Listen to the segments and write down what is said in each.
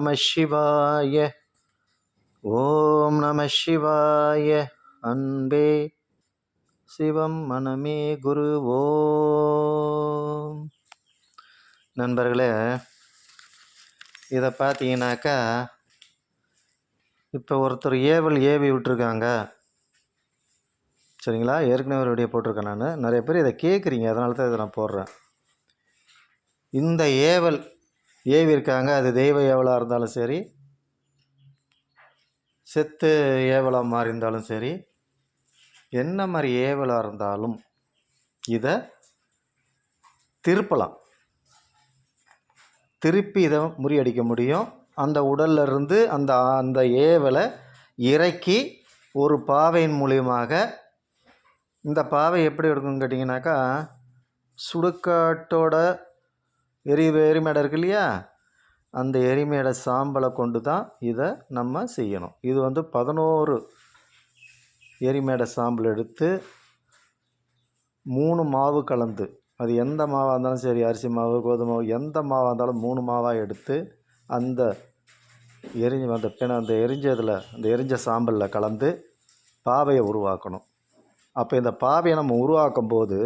நம சிவாய. ஓம் நம சிவாய. அன்பே சிவம் மனமே குரு ஓம். நண்பர்களே இதை பார்த்தீங்கன்னாக்கா இப்போ ஒருத்தர் ஏவல் ஏவி விட்டுருக்காங்க. சரிங்களா? ஏற்கனவே ஒரு வீடியோ போட்டிருக்கேன் நான். நிறைய பேர் இதை கேட்குறீங்க. அதனால தான் இதை நான் போடுறேன். இந்த ஏவல் ஏவி இருக்காங்க. அது தெய்வ ஏவலாக இருந்தாலும் சரி செத்து ஏவலாக மாறி இருந்தாலும் சரி என்ன மாதிரி ஏவலாக இருந்தாலும் இதை திருப்பலாம். திருப்பி இதை முறியடிக்க முடியும். அந்த உடல்ல இருந்து அந்த அந்த ஏவலை இறக்கி ஒரு பாவையின் மூலியமாக இந்த பாவை எப்படி எடுக்கும்னு கேட்டிங்கனாக்கா சுடுகாட்டோட எரி எரிமேடை இருக்கு இல்லையா? அந்த எரிமேடை சாம்பலை கொண்டு தான் இதை நம்ம செய்யணும். இது வந்து பதினோரு எரிமேடை சாம்பல் எடுத்து மூணு மாவு கலந்து அது எந்த மாவாக இருந்தாலும் சரி அரிசி மாவு கோதுமை மாவு எந்த மாவாக இருந்தாலும் மூணு மாவாக எடுத்து அந்த எரிஞ்ச அந்த பிண அந்த எரிஞ்சதில் அந்த எரிஞ்ச சாம்பலில் கலந்து பாவையை உருவாக்கணும். அப்போ இந்த பாவையை நம்ம உருவாக்கும் போது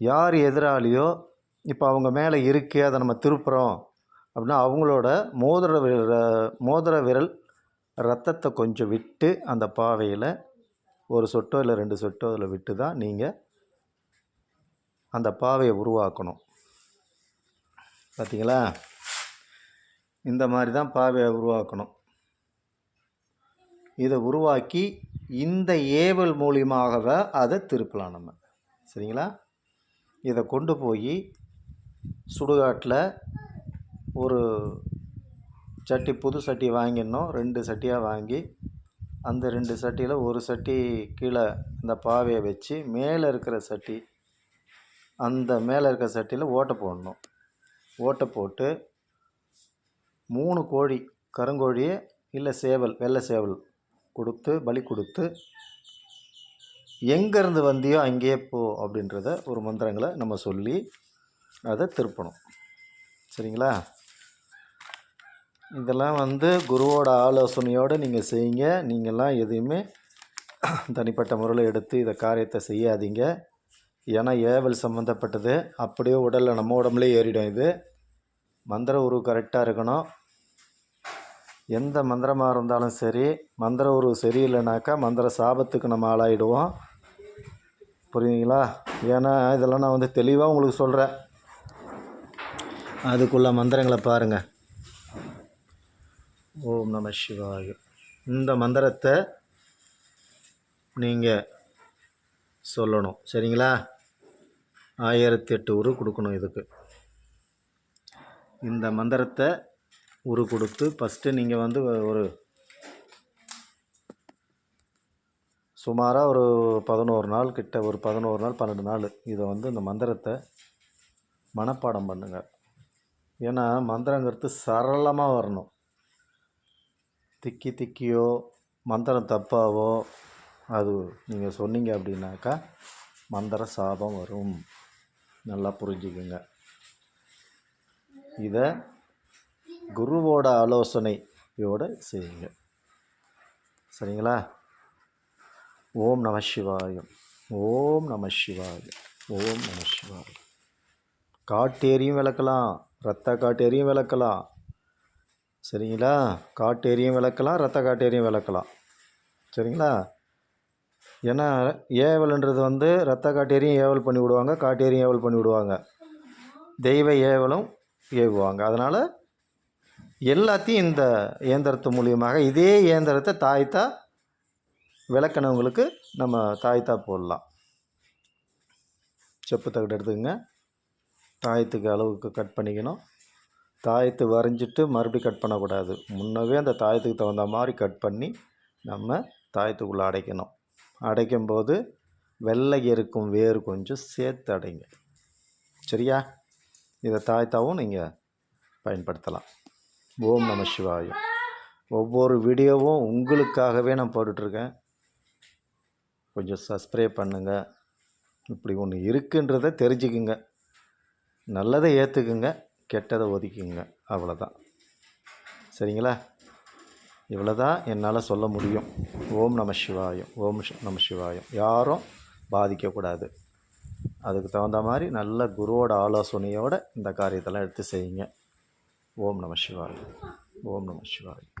யார் எதிராளியோ இப்போ அவங்க மேலே இருக்கே அதை நம்ம திருப்புறோம் அப்படின்னா அவங்களோட மோதிர விரல் மோதிர விரல் ரத்தத்தை கொஞ்சம் விட்டு அந்த பாவையில் ஒரு சொட்டோ இல்லை ரெண்டு சொட்டோ அதில் விட்டு தான் நீங்கள் அந்த பாவையை உருவாக்கணும். பார்த்தீங்களா இந்த மாதிரி தான் பாவையை உருவாக்கணும். இதை உருவாக்கி இந்த ஏவல் மூலியமாகவே அதை திருப்பலாம் நம்ம. சரிங்களா? இதை கொண்டு போய் சுடுகாட்டில் ஒரு சட்டி புது சட்டி வாங்கிடணும். ரெண்டு சட்டியாக வாங்கி அந்த ரெண்டு சட்டியில் ஒரு சட்டி கீழே இந்த பாவையை வச்சு மேலே இருக்கிற சட்டி அந்த மேலே இருக்கிற சட்டியில் ஓட்டை போடணும். ஓட்டை போட்டு மூணு கோழி கருங்கோழியே இல்லை சேவல் வெள்ளை சேவல் கொடுத்து பலி கொடுத்து எங்கேருந்து வந்தியோ அங்கேயே போ அப்படின்றத ஒரு மந்திரங்களை நம்ம சொல்லி அதை திருப்பணும். சரிங்களா? இதெல்லாம் வந்து குருவோட ஆலோசனையோடு நீங்கள் செய்யுங்க. நீங்கள்லாம் எதையுமே தனிப்பட்ட முறையில் எடுத்து இதை காரியத்தை செய்யாதீங்க. ஏன்னா ஏவல் சம்மந்தப்பட்டது அப்படியே உடலில் நம்ம உடம்புலே ஏறிடும் இது. மந்திர உருவு கரெக்டாக இருக்கணும். எந்த மந்திரமாக இருந்தாலும் சரி மந்திர உருவு சரியில்லைனாக்கா மந்திர சாபத்துக்கு நம்ம ஆளாயிடுவோம். புரியுதுங்களா? ஏன்னா இதெல்லாம் நான் வந்து தெளிவாக உங்களுக்கு சொல்கிறேன் அதுக்குள்ள மந்திரங்களை பாருங்கள் ஓம் நம சிவாய. இந்த மந்திரத்தை நீங்கள் சொல்லணும். சரிங்களா? ஆயிரத்தி எட்டு உரு கொடுக்கணும் இதுக்கு. இந்த மந்திரத்தை உரு கொடுத்து ஃபஸ்ட்டு நீங்கள் வந்து ஒரு சுமாராக ஒரு பதினோரு நாள் கிட்ட ஒரு பதினோரு நாள் பன்னெண்டு நாள் இதை வந்து இந்த மந்திரத்தை மனப்பாடம் பண்ணுங்கள் ஏன்னா மந்திரங்கிறது சரளமாக வரணும். திக்கி திக்கியோ மந்திரம் தப்பாவோ அது நீங்கள் சொன்னீங்க அப்படின்னாக்கா மந்திர சாபம் வரும். நல்லா புரிஞ்சுக்குங்க. இதை குருவோட ஆலோசனையோடு செய்யுங்க. சரிங்களா? ஓம் நம சிவாயம். ஓம் நம சிவாயம். ஓம் நம சிவாயம். காட்டேரியும் விளக்கலாம். ரத்த காட்டேரியும் விளக்கலாம். சரிங்களா? காட்டேரியும் விளக்கலாம் ரத்த காட்டேரியும் விளக்கலாம். சரிங்களா? ஏன்னா ஏவல்ன்றது வந்து ரத்த காட்டேரியும் ஏவல் பண்ணி விடுவாங்க காட்டேரியும் ஏவல் பண்ணி விடுவாங்க. தெய்வ ஏவலும் ஏவுவாங்க. அதனால் எல்லாத்தையும் இந்த இயந்திரத்து மூலியமாக இதே இயந்திரத்தை தாய்த்தா விளக்கினவங்களுக்கு நம்ம தாய்த்தா போடலாம். செப்பு தகடு எடுத்துக்கங்க. தாயத்துக்கு அளவுக்கு கட் பண்ணிக்கணும். தாயத்து வரைஞ்சிட்டு மறுபடியும் கட் பண்ணக்கூடாது. முன்னவே அந்த தாயத்துக்கு தகுந்த மாதிரி கட் பண்ணி நம்ம தாயத்துக்குள்ளே அடைக்கணும். அடைக்கும்போது வெள்ளை இருக்கும் வேர் கொஞ்சம் சேர்த்து அடைங்க. சரியா? இதை தாய்த்தாவும் நீங்கள் பயன்படுத்தலாம். ஓம் நம சிவாய. ஒவ்வொரு வீடியோவும் உங்களுக்காகவே நான் போட்டுட்ருக்கேன். கொஞ்சம் சப்ஸ்கிரைப் பண்ணுங்கள் இப்படி ஒன்று இருக்குன்றதை தெரிஞ்சுக்குங்க. நல்லதை ஏற்றுக்குங்க கெட்டதை ஒதுக்குங்க அவ்வளோதான் சரிங்களா? இவ்வளோ தான் என்னால் சொல்ல முடியும். ஓம் நம சிவாயம் ஓம் நம சிவாயம் யாரும் பாதிக்கக்கூடாது அதுக்கு தகுந்த மாதிரி நல்ல குருவோட ஆலோசனையோடு இந்த காரியத்தெல்லாம் எடுத்து செய்யுங்க. ஓம் நம சிவாயம் ஓம் நம சிவாயம்